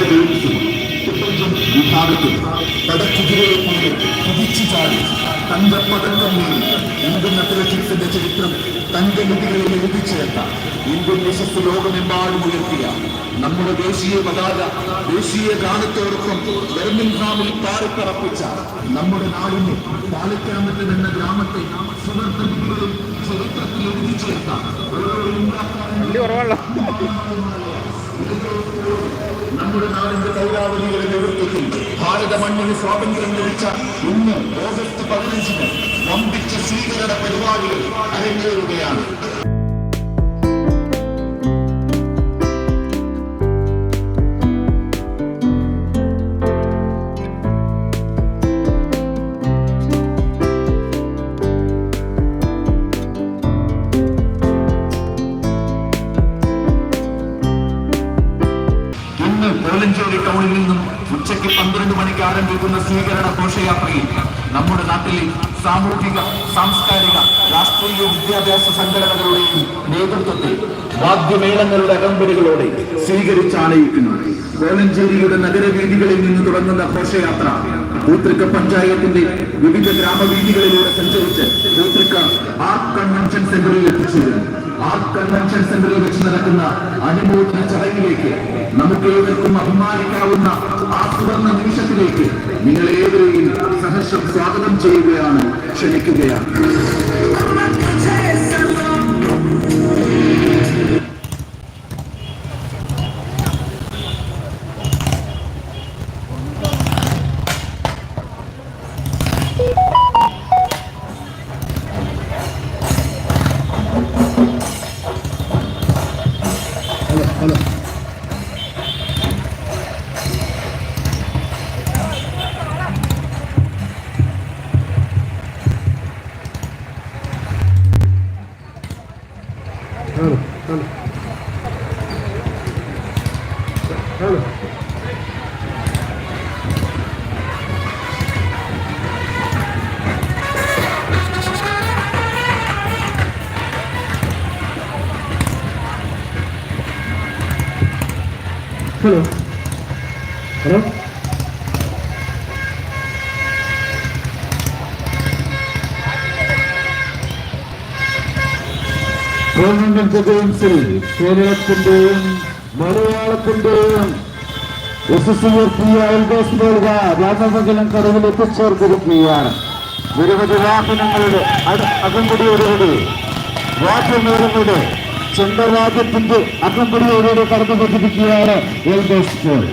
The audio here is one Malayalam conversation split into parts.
തീർത്തും വിഭാഗത്തിൽ കടക്കുതിരയെ കൊണ്ട് കുതിച്ചു ചാടി തങ്കപ്പതക്കം നേടി ഇന്ത്യൻ അത്ലറ്റിക്സിന്റെ ചരിത്രം തങ്കലിപികളിൽ എഴുതിച്ചേർത്ത ഇന്ത്യൻ യശസ് ലോകമെമ്പാടും ഉയർത്തിയ നമ്മുടെ ദേശീയ പതാക ദേശീയ ഗാനത്തോടൊപ്പം ബെർമിൻഹാമിൽ പാറിപ്പറപ്പിച്ച നമ്മുടെ നാടിനെ പാലക്കാമറ്റം എന്ന ഗ്രാമത്തെ സുവർദ്ധ ചരിത്രത്തിൽ എഴുതി ചേർത്ത ഓരോ ഇന്ത്യക്കാരനും നമ്മുടെ നാടിന്റെ പൗരാവലികളുടെ നേതൃത്വത്തിൽ ഭാരത മണ്ണിന് സ്വാതന്ത്ര്യം ലഭിച്ച ഇന്ന് ഓഗസ്റ്റ് പതിനഞ്ചിന് വമ്പിച്ച സ്വീകരണ പരിപാടികൾ അരങ്ങേറുകയാണ്. കോലഞ്ചേരി ടൗണിൽ നിന്നും ഉച്ചയ്ക്ക് പന്ത്രണ്ട് മണിക്ക് ആരംഭിക്കുന്ന സ്വീകരണ ഘോഷയാത്രയിൽ നമ്മുടെ നാട്ടിലെ സാമൂഹിക സാംസ്കാരിക രാഷ്ട്രീയ വിദ്യാഭ്യാസ സംഘടനകളുടെയും നേതൃത്വത്തിൽ വാദ്യമേളങ്ങളുടെ അകമ്പടികളോടെ സ്വീകരിച്ചാണയിക്കുന്നത് കോലഞ്ചേരിയുടെ നഗരവീതികളിൽ നിന്ന് തുടങ്ങുന്ന ഘോഷയാത്ര പൂത്തൃക്ക പഞ്ചായത്തിന്റെ വിവിധ ഗ്രാമവീഥികളിലൂടെ സഞ്ചരിച്ച് പൂത്തൃക്ക ആർട്ട് കൺവെൻഷൻ സെന്ററിൽ എത്തിച്ചേരുന്നു. ആർട്ട് കൺവെൻഷൻ സെന്ററിൽ വെച്ച് നടക്കുന്ന അനുമോദന ചടങ്ങിലേക്ക് നമുക്ക് ഏവർക്കും അഭിമാനിക്കാവുന്ന ആ സുവർണ നിമിഷത്തിലേക്ക് നിങ്ങൾ ഏവരെയും സഹർഷം സ്വാഗതം ചെയ്യുകയാണ് ക്ഷണിക്കുകയാണ്. 하나, 하나. 하나. 하나. 하나. രാമമംഗലം കടവിൽ എത്തിച്ചേർത്തിരിക്കുകയാണ്. നിരവധി വാഹനങ്ങളുടെ അകമ്പടിയോടുകൂടി വാഹനങ്ങളുടെ ചന്ദ്രരാജ്യത്തിന്റെ അകമ്പടിയോടുകൂടി ബോൾ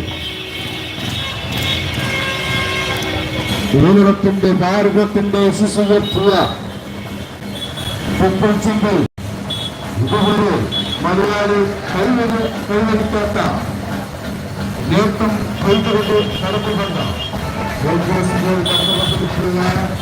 കേരളത്തിന്റെ ഭാരതത്തിന്റെ യശസ് ഉയർത്തിയ ഫുട്ബോൾ ഇതുവരെ മലയാളി കൈവരി കൈവരിക്കാത്ത നേട്ടം കൊയ്തുകൊണ്ട് നടന്നുകൊണ്ട കോൺഗ്രസിന്റെ കടന്നുകൊണ്ടിരിക്കുകയാണ്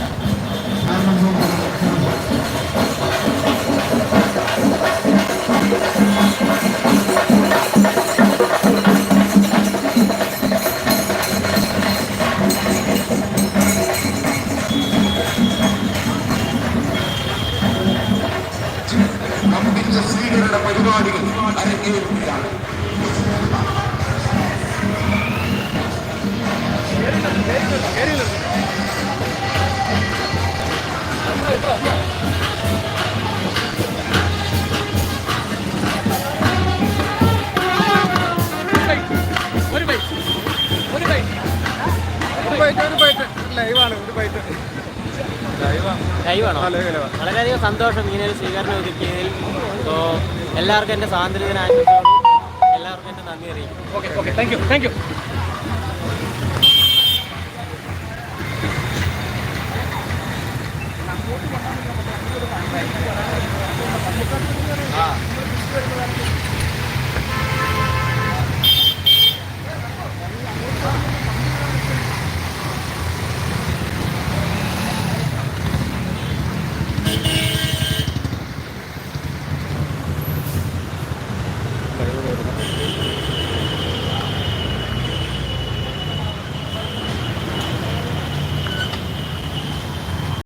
പരിപാടികൾ അരങ്ങേറുകയാണ് ഒരു ബൈറ്റ് ഒരു ബൈറ്റ് ലൈവാണ് ഒരു ബൈറ്റ് ലൈവാണ്. വളരെയധികം സന്തോഷം ഇങ്ങനെ ഒരു സ്വീകരണം ഒരുക്കിയതിൽ. സോ എല്ലാവർക്കും എന്റെ സ്വാതന്ത്ര്യദിന ആശംസകളും. എല്ലാവർക്കും എന്റെ നന്ദി അറിയിക്കും okay okay thank you thank you ah. かよろよろな。